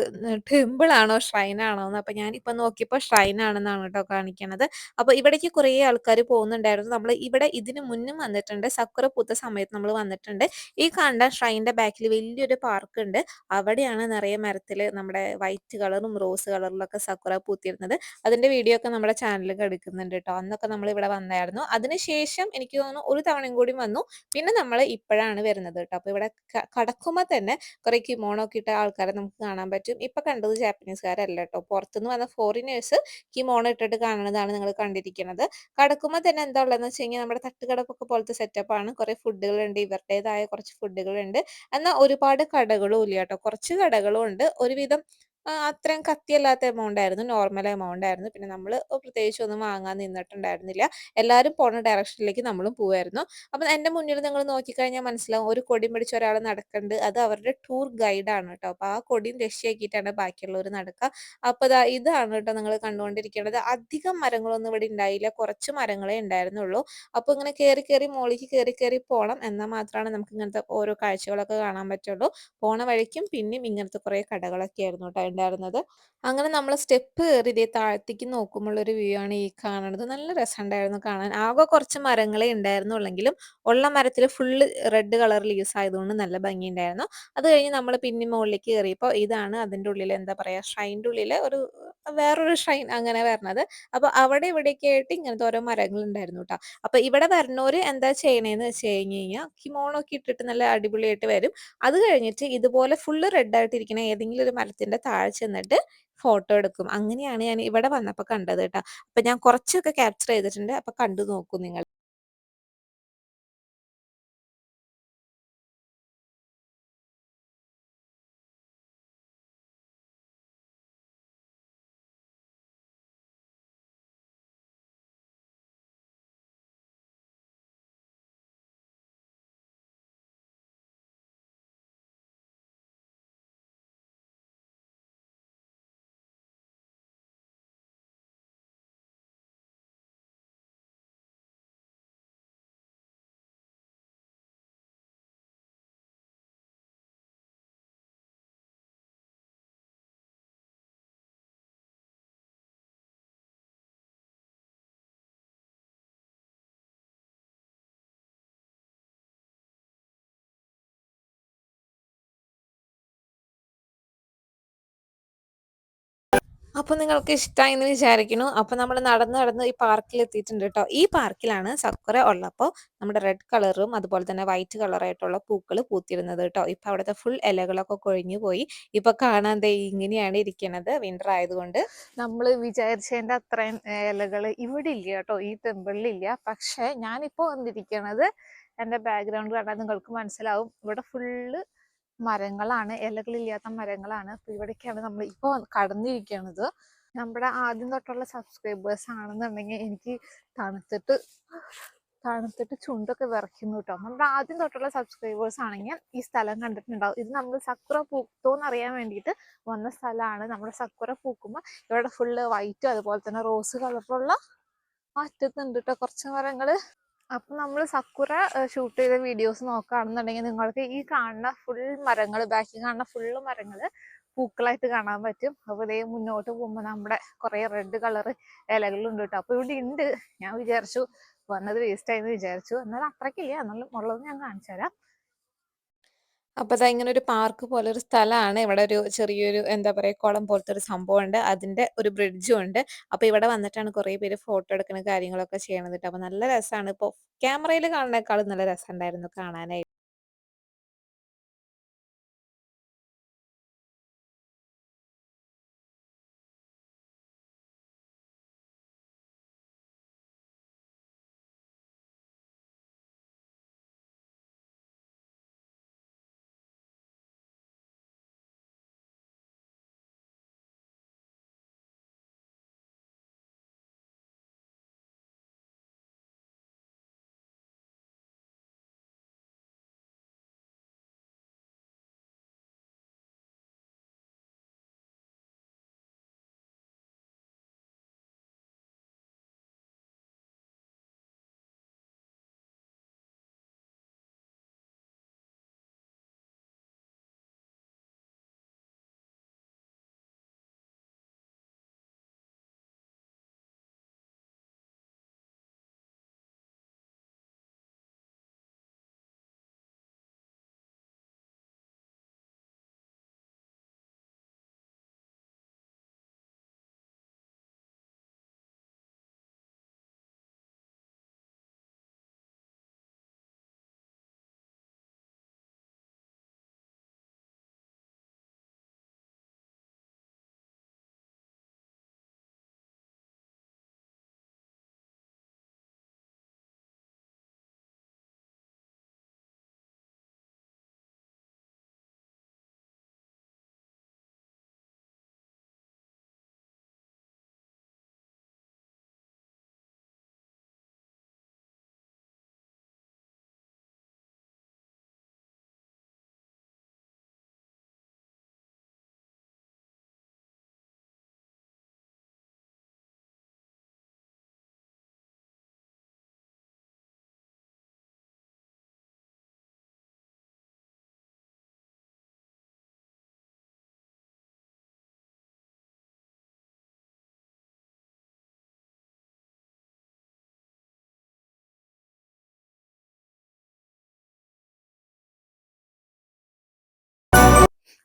ടെമ്പിൾ ആണോ ഷ്രൈൻ ആണോ എന്ന്. അപ്പോൾ ഞാനിപ്പോൾ നോക്കിയപ്പോൾ ഷ്രൈൻ ആണെന്നാണ് കേട്ടോ കാണിക്കണത്. അപ്പോൾ ഇവിടേക്ക് കുറേ ആൾക്കാർ പോകുന്നുണ്ടായിരുന്നു. നമ്മൾ ഇവിടെ ഇതിന് മുന്നും വന്നിട്ടുണ്ട്. സക്കുറ പൂത്ത സമയത്ത് നമ്മൾ വന്നിട്ടുണ്ട്. ഈ കണ്ട ഷ്രൈന്റെ ബാക്കിൽ വലിയൊരു പാർക്ക് ഉണ്ട് അവിടെയാണ് നിറയെ മരത്തിൽ നമ്മുടെ വൈറ്റ് കളറും റോസ് കളറിലൊക്കെ സക്കുറ പൂത്തിരുന്നത്. അതിന്റെ വീഡിയോ ഒക്കെ നമ്മുടെ ചാനലിൽ എടുക്കുന്നുണ്ട് കേട്ടോ അന്നൊക്കെ നമ്മൾ ഇവിടെ വന്നായിരുന്നു. അതിനുശേഷം എനിക്ക് തോന്നുന്നു ഒരു തവണയും കൂടി വന്നു. പിന്നെ നമ്മൾ ഇപ്പോഴാണ് വരുന്നത് കേട്ടോ അപ്പോൾ ഇവിടെ കടക്കുമ്പോൾ തന്നെ കുറേ കിമോണോ ഒക്കെ ഇട്ട ആൾക്കാരെ നമുക്ക് കാണാൻ പറ്റും. ഇപ്പൊ കണ്ടത് ജാപ്പനീസുകാരല്ല കേട്ടോ പുറത്തുനിന്ന് വന്ന ഫോറിനേഴ്സ് കിമോണോ ഇട്ടിട്ട് കാണുന്നതാണ് നിങ്ങൾ കണ്ടിരിക്കുന്നത് കടക്കുമ്പോൾ തന്നെ എന്താ ഉള്ളതെന്ന് വെച്ച് കഴിഞ്ഞാൽ നമ്മുടെ തട്ടുകടപ്പൊക്കെ പോലത്തെ സെറ്റപ്പാണ് കുറേ ഫുഡുകളുണ്ട് ഇവരുടേതായ കുറച്ച് ഫുഡുകളുണ്ട് എന്നാൽ ഒരുപാട് കടകളും ഇല്ല കേട്ടോ. കുറച്ച് കടകളും ഉണ്ട്. ഒരുവിധം അത്രയും കത്തിയല്ലാത്ത എമൗണ്ട് ആയിരുന്നു. നോർമൽ എമൗണ്ട് ആയിരുന്നു. പിന്നെ നമ്മൾ പ്രത്യേകിച്ച് ഒന്നും വാങ്ങാൻ നിന്നിട്ടുണ്ടായിരുന്നില്ല. എല്ലാവരും പോണ ഡയറക്ഷനിലേക്ക് നമ്മളും പോവായിരുന്നു. അപ്പം എന്റെ മുന്നിൽ നിങ്ങൾ നോക്കിക്കഴിഞ്ഞാൽ മനസ്സിലാവും ഒരു കൊടി പിടിച്ച ഒരാൾ നടക്കുന്നുണ്ട് അത് അവരുടെ ടൂർ ഗൈഡാണ് കേട്ടോ. അപ്പോൾ ആ കൊടിയും രക്ഷയാക്കിയിട്ടാണ് ബാക്കിയുള്ളവർ നടക്കുക. അപ്പോൾ ദാ ഇതാണ് കേട്ടോ നിങ്ങൾ കണ്ടുകൊണ്ടിരിക്കേണ്ടത്. അധികം മരങ്ങളൊന്നും ഇവിടെ ഉണ്ടായില്ല. കുറച്ച് മരങ്ങളെ ഉണ്ടായിരുന്നുള്ളൂ. അപ്പോൾ ഇങ്ങനെ കയറി കയറി മോളിലേക്ക് കയറി കയറി പോകണം എന്നാൽ മാത്രമാണ് നമുക്ക് ഇങ്ങനത്തെ ഓരോ കാഴ്ചകളൊക്കെ കാണാൻ പറ്റുള്ളൂ. പോണ വഴിക്കും പിന്നെയും ഇങ്ങനത്തെ കുറേ കടകളൊക്കെ ആയിരുന്നു കേട്ടോ. ഉണ്ടായിരുന്നത് അങ്ങനെ നമ്മൾ സ്റ്റെപ്പ് കയറി ഇതേ താഴത്തേക്ക് ഒരു വ്യൂ ആണ് ഈ കാണുന്നത് നല്ല രസമുണ്ടായിരുന്നു കാണാൻ. ആകെ കുറച്ച് മരങ്ങളെ ഉണ്ടായിരുന്നുള്ളെങ്കിലും ഉള്ള മരത്തിൽ ഫുള്ള് റെഡ് കളർ ലീവ്സ് ആയതുകൊണ്ട് നല്ല ഭംഗി ഉണ്ടായിരുന്നു അത് കഴിഞ്ഞ് നമ്മൾ പിന്നെ മുകളിലേക്ക് കയറിയപ്പോൾ ഇതാണ് അതിന്റെ ഉള്ളിൽ എന്താ പറയുക ഷ്രൈന്റെ ഉള്ളിൽ ഒരു വേറൊരു ഷൈൻ അങ്ങനെ വരണത്. അപ്പൊ അവിടെ ഇവിടെയൊക്കെ ആയിട്ട് ഇങ്ങനത്തെ ഓരോ മരങ്ങൾ ഉണ്ടായിരുന്നു കേട്ടോ അപ്പൊ ഇവിടെ വരണോര് എന്താ ചെയ്യണേന്ന് വെച്ച് കഴിഞ്ഞ് കഴിഞ്ഞാൽ കിമോണൊക്കെ ഇട്ടിട്ട് നല്ല അടിപൊളിയായിട്ട് വരും. അത് കഴിഞ്ഞിട്ട് ഇതുപോലെ ഫുള്ള് റെഡ് ആയിട്ട് ഇരിക്കുന്ന ഏതെങ്കിലും ഒരു മരത്തിന്റെ താഴെ ചെന്നിട്ട് ഫോട്ടോ എടുക്കും. അങ്ങനെയാണ് ഞാൻ ഇവിടെ വന്നപ്പോൾ കണ്ടത് കേട്ടോ അപ്പൊ ഞാൻ കുറച്ചൊക്കെ ക്യാപ്ചർ ചെയ്തിട്ടുണ്ട്. അപ്പൊ കണ്ടു നോക്കൂ നിങ്ങൾ അപ്പോൾ നിങ്ങൾക്ക് ഇഷ്ടമായി എന്ന് വിചാരിക്കുന്നു. അപ്പോൾ നമ്മൾ നടന്ന് നടന്ന് ഈ പാർക്കിൽ എത്തിയിട്ടുണ്ട് കേട്ടോ ഈ പാർക്കിലാണ് സക്കുറ ഉള്ളപ്പോൾ നമ്മുടെ റെഡ് കളറും അതുപോലെ തന്നെ വൈറ്റ് കളറായിട്ടുള്ള പൂക്കൾ പൂത്തിരുന്നത് കേട്ടോ ഇപ്പൊ അവിടുത്തെ ഫുൾ ഇലകളൊക്കെ കൊഴിഞ്ഞു പോയി. ഇപ്പൊ കാണാൻ ദേ ഇങ്ങനെയാണ് ഇരിക്കുന്നത് വിന്റർ ആയതുകൊണ്ട് നമ്മൾ വിചാരിച്ചതിന്റെ അത്രയും ഇലകൾ ഇവിടെ ഇല്ല കേട്ടോ ഈ ടെമ്പിളിൽ ഇല്ല. പക്ഷെ ഞാനിപ്പോ വന്നിരിക്കണത് എന്റെ ബാക്ക്ഗ്രൗണ്ട് കണ്ടാൽ നിങ്ങൾക്ക് മനസ്സിലാവും. ഇവിടെ ഫുള്ള് മരങ്ങളാണ് ഇലകളില്ലാത്ത മരങ്ങളാണ്. അപ്പൊ ഇവിടേക്കാണ് നമ്മൾ ഇപ്പൊ കടന്നിരിക്കണത്. നമ്മുടെ ആദ്യം തൊട്ടുള്ള സബ്സ്ക്രൈബേഴ്സ് ആണെന്നുണ്ടെങ്കിൽ എനിക്ക് തണുത്തിട്ട് തണുത്തിട്ട് ചുണ്ടൊക്കെ വിറയ്ക്കുന്നു കേട്ടോ നമ്മുടെ ആദ്യം തൊട്ടുള്ള സബ്സ്ക്രൈബേഴ്സ് ആണെങ്കിൽ ഈ സ്ഥലം കണ്ടിട്ടുണ്ടാവും. ഇത് നമ്മൾ സക്കുറ പൂക്കോ എന്നറിയാൻ വേണ്ടിയിട്ട് വന്ന സ്ഥലമാണ്. നമ്മുടെ സക്കുറ പൂക്കുമ്പോൾ ഇവിടെ ഫുള്ള് വൈറ്റും അതുപോലെ തന്നെ റോസ് കളറിലുള്ള അറ്റത്തുണ്ട് കേട്ടോ കുറച്ച് മരങ്ങൾ. അപ്പൊ നമ്മൾ സക്കുറ ഷൂട്ട് ചെയ്ത വീഡിയോസ് നോക്കുകയാണെന്നുണ്ടെങ്കിൽ നിങ്ങൾക്ക് ഈ കാണുന്ന ഫുൾ മരങ്ങൾ ബാക്കി കാണുന്ന ഫുൾ മരങ്ങൾ പൂക്കളായിട്ട് കാണാൻ പറ്റും. അപ്പൊ ഇതേ മുന്നോട്ട് പോകുമ്പോൾ നമ്മുടെ കുറെ റെഡ് കളർ ഇലകളുണ്ട് കേട്ടോ അപ്പൊ ഇവിടെ ഉണ്ട് ഞാൻ വിചാരിച്ചു വന്നത് വേസ്റ്റ് ആയെന്ന് വിചാരിച്ചു. എന്നാൽ അത്രക്കില്ല എന്നാലും ഉള്ളത് ഞാൻ കാണിച്ചു തരാം. അപ്പൊ ഇങ്ങനെ ഒരു പാർക്ക് പോലെ ഒരു സ്ഥലമാണ് ഇവിടെ ഒരു ചെറിയൊരു എന്താ പറയാ കുളം പോലത്തെ ഒരു സംഭവം ഉണ്ട് അതിന്റെ ഒരു ബ്രിഡ്ജും ഉണ്ട്. അപ്പൊ ഇവിടെ വന്നിട്ടാണ് കുറെ പേര് ഫോട്ടോ എടുക്കുന്ന കാര്യങ്ങളൊക്കെ ചെയ്യണത് ട്ടോ അപ്പൊ നല്ല രസമാണ് ഇപ്പൊ ക്യാമറയിൽ കാണുന്നേക്കാളും നല്ല രസമുണ്ടായിരുന്നു കാണാനായിട്ട്.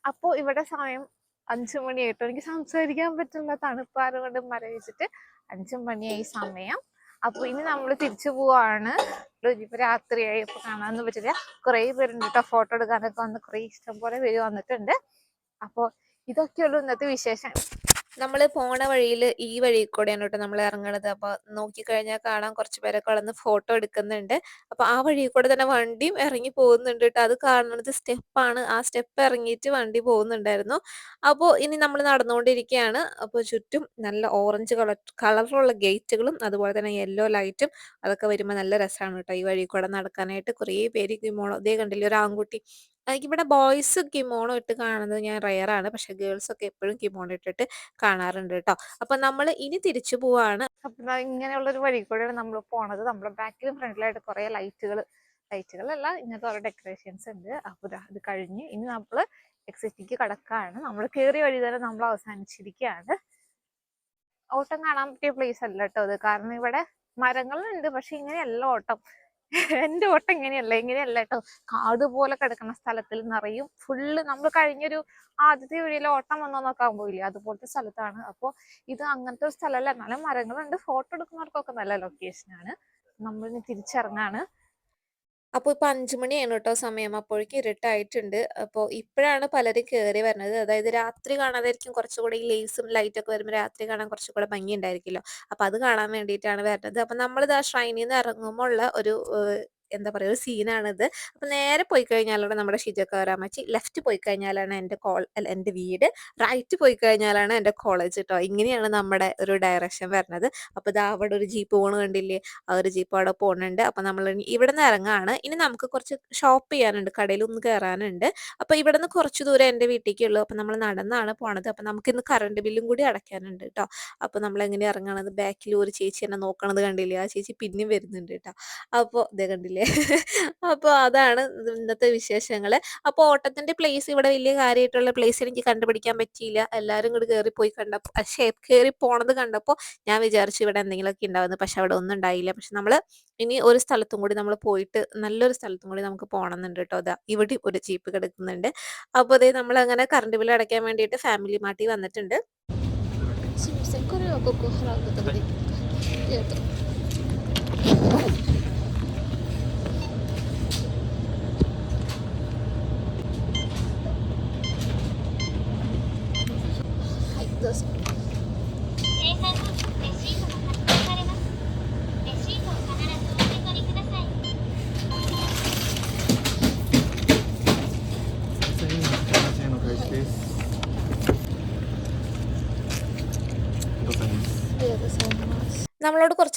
അപ്പോ ഇവിടെ സമയം 5 മണിയായിട്ടോ. എനിക്ക് സംസാരിക്കാൻ പറ്റുന്ന തണുപ്പാറുകൊണ്ട് മരവിച്ചിട്ട് അഞ്ചു മണിയായി സമയം. അപ്പൊ ഇനി നമ്മൾ തിരിച്ചു പോവാണ്. രാത്രിയായി അപ്പൊ കാണാനൊന്നും പറ്റില്ല. കുറെ പേരുണ്ട് കേട്ടോ ഫോട്ടോ എടുക്കാനൊക്കെ വന്ന് കുറെ ഇഷ്ടം പോലെ പേര് വന്നിട്ടുണ്ട്. അപ്പൊ ഇതൊക്കെയുള്ളൂ ഇന്നത്തെ വിശേഷം. നമ്മൾ പോണ വഴിയിൽ ഈ വഴി കൂടെയാണ് ട്ടോ നമ്മൾ ഇറങ്ങണത്. അപ്പൊ നോക്കിക്കഴിഞ്ഞാൽ കാണാം കുറച്ച് പേരൊക്കെ വളർന്ന് ഫോട്ടോ എടുക്കുന്നുണ്ട്. അപ്പൊ ആ വഴി കൂടെ തന്നെ വണ്ടിയും ഇറങ്ങി പോകുന്നുണ്ട് ട്ടോ. അത് കാണുന്നത് സ്റ്റെപ്പാണ്. ആ സ്റ്റെപ്പ് ഇറങ്ങിയിട്ട് വണ്ടി പോകുന്നുണ്ടായിരുന്നു. അപ്പോ ഇനി നമ്മൾ നടന്നുകൊണ്ടിരിക്കുകയാണ്. അപ്പൊ ചുറ്റും നല്ല ഓറഞ്ച് കളർ കളറുള്ള ഗേറ്റുകളും അതുപോലെ തന്നെ യെല്ലോ ലൈറ്റും അതൊക്കെ വരുമ്പോ നല്ല രസമാണ് ട്ടോ ഈ വഴി കൂടെ നടക്കാനായിട്ട്. കുറേ പേര് മോളോ ദേ കണ്ടില്ലേ ഒരു ആൺകുട്ടി ഇവിടെ ബോയ്സ് കിമോണോ ഇട്ട് കാണുന്നത് ഞാൻ റെയർ ആണ്. പക്ഷെ ഗേൾസ് ഒക്കെ എപ്പോഴും കിമോണോ ഇട്ടിട്ട് കാണാറുണ്ട് കേട്ടോ അപ്പൊ നമ്മൾ ഇനി തിരിച്ചു പോവാണ്. അപ്പൊ ഇങ്ങനെയുള്ള ഒരു വഴി കൂടെയാണ് നമ്മൾ പോണത്. നമ്മുടെ ബാക്കിലും ഫ്രണ്ടിലായിട്ട് കുറെ ലൈറ്റുകൾ ലൈറ്റുകളല്ല ഇങ്ങനത്തെ ഓരോ ഡെക്കറേഷൻസ് ഉണ്ട്. അപ്പൊ അത് കഴിഞ്ഞ് ഇനി നമ്മൾ എക്സിറ്റിക്ക് കടക്കാണ്. നമ്മൾ കേറിയ വഴി തന്നെ നമ്മൾ അവസാനിച്ചിരിക്കുകയാണ്. ഓട്ടം കാണാൻ പറ്റിയ പ്ലേസ് അല്ല കേട്ടോ അത് കാരണം ഇവിടെ മരങ്ങളുണ്ട്. പക്ഷെ ഇങ്ങനെയല്ല ഓട്ടം. എന്റെ ഓട്ടം ഇങ്ങനെയല്ല. ഇങ്ങനെയല്ല കേട്ടോ കാട് പോലെ കിടക്കുന്ന സ്ഥലത്തിൽ നിറയും ഫുള്ള് നമ്മൾ കഴിഞ്ഞൊരു ആദ്യത്തെ വഴിയിൽ ഓട്ടം വന്നോ നോക്കാൻ പോയില്ലേ അതുപോലത്തെ സ്ഥലത്താണ്. അപ്പൊ ഇത് അങ്ങനത്തെ ഒരു സ്ഥലമല്ല. എന്നാലും മരങ്ങളുണ്ട്. ഫോട്ടോ എടുക്കുന്നവർക്കൊക്കെ നല്ല ലൊക്കേഷൻ ആണ്. നമ്മളിനി തിരിച്ചിറങ്ങാണ്. അപ്പൊ ഇപ്പൊ 5 മണിയാണ് കേട്ടോ സമയം. അപ്പോഴേക്കും ഇരുട്ടായിട്ടുണ്ട്. അപ്പോൾ ഇപ്പോഴാണ് പലരും കയറി വരുന്നത്. അതായത് രാത്രി കാണാതായിരിക്കും കുറച്ചുകൂടെ ഈ ലേസും ലൈറ്റൊക്കെ വരുമ്പോൾ രാത്രി കാണാൻ കുറച്ചുകൂടെ ഭംഗി ഉണ്ടായിരിക്കുമല്ലോ. അപ്പോൾ അത് കാണാൻ വേണ്ടിയിട്ടാണ് വരുന്നത്. അപ്പൊ നമ്മളിതാ നിന്ന് ഇറങ്ങുമ്പോൾ ഉള്ള ഒരു എന്താ പറയുക ഒരു സീനാണിത്. അപ്പം നേരെ പോയി കഴിഞ്ഞാലാണ് നമ്മുടെ ഷിജോക്ക വരാമച്ചി. ലെഫ്റ്റ് പോയി കഴിഞ്ഞാലാണ് എന്റെ കോൾ എന്റെ വീട്. റൈറ്റ് പോയി കഴിഞ്ഞാലാണ് എന്റെ കോളേജ് കേട്ടോ ഇങ്ങനെയാണ് നമ്മുടെ ഒരു ഡയറക്ഷൻ വരുന്നത്. അപ്പോൾ ദാ അവിടെ ഒരു ജീപ്പ് പോണ കണ്ടില്ലേ? ആ ഒരു ജീപ്പ് അവിടെ പോകുന്നുണ്ട് അപ്പം നമ്മൾ ഇവിടെ നിന്ന് ഇറങ്ങാണ്. ഇനി നമുക്ക് കുറച്ച് ഷോപ്പ് ചെയ്യാനുണ്ട്. കടയിൽ ഒന്ന് കയറാനുണ്ട്. അപ്പോൾ ഇവിടെ നിന്ന് കുറച്ച് ദൂരം എന്റെ വീട്ടിലേക്കേ ഉള്ളൂ. അപ്പം നമ്മൾ നടന്നാണ് പോണത്. നമുക്ക് ഇന്ന് കറണ്ട് ബില്ലും കൂടി അടയ്ക്കാനുണ്ട് കേട്ടോ അപ്പം നമ്മൾ എങ്ങനെ ഇറങ്ങണത് ബാക്കിൽ ഒരു ചേച്ചി എന്നെ നോക്കണത് കണ്ടില്ലേ? ആ ചേച്ചി പിന്നെയും വരുന്നുണ്ട് കേട്ടോ അപ്പോൾ ദേ കണ്ടില്ലേ? അപ്പൊ അതാണ് ഇന്നത്തെ വിശേഷങ്ങൾ. അപ്പോൾ ഓട്ടത്തിന്റെ പ്ലേസ് ഇവിടെ വലിയ കാര്യമായിട്ടുള്ള പ്ലേസ് എനിക്ക് കണ്ടുപിടിക്കാൻ പറ്റിയില്ല. എല്ലാരും ഇങ്ങട് പോയി കണ്ടപ്പോ പക്ഷേ കയറി പോണത് കണ്ടപ്പോൾ ഞാൻ വിചാരിച്ചു ഇവിടെ എന്തെങ്കിലുമൊക്കെ ഉണ്ടാവുന്നു പക്ഷെ അവിടെ ഒന്നും ഉണ്ടായില്ല. പക്ഷെ നമ്മൾ ഇനി ഒരു സ്ഥലത്തും കൂടി നമ്മൾ പോയിട്ട് നല്ലൊരു സ്ഥലത്തും കൂടി നമുക്ക് പോകണമെന്നുണ്ട് കേട്ടോ അതാ ഇവിടെ ഒരു ജീപ്പ് കിടക്കുന്നുണ്ട്. അപ്പൊ നമ്മൾ അങ്ങനെ കറണ്ട് ബില്ല് അടയ്ക്കാൻ വേണ്ടിയിട്ട് ഫാമിലി മാറ്റി വന്നിട്ടുണ്ട്.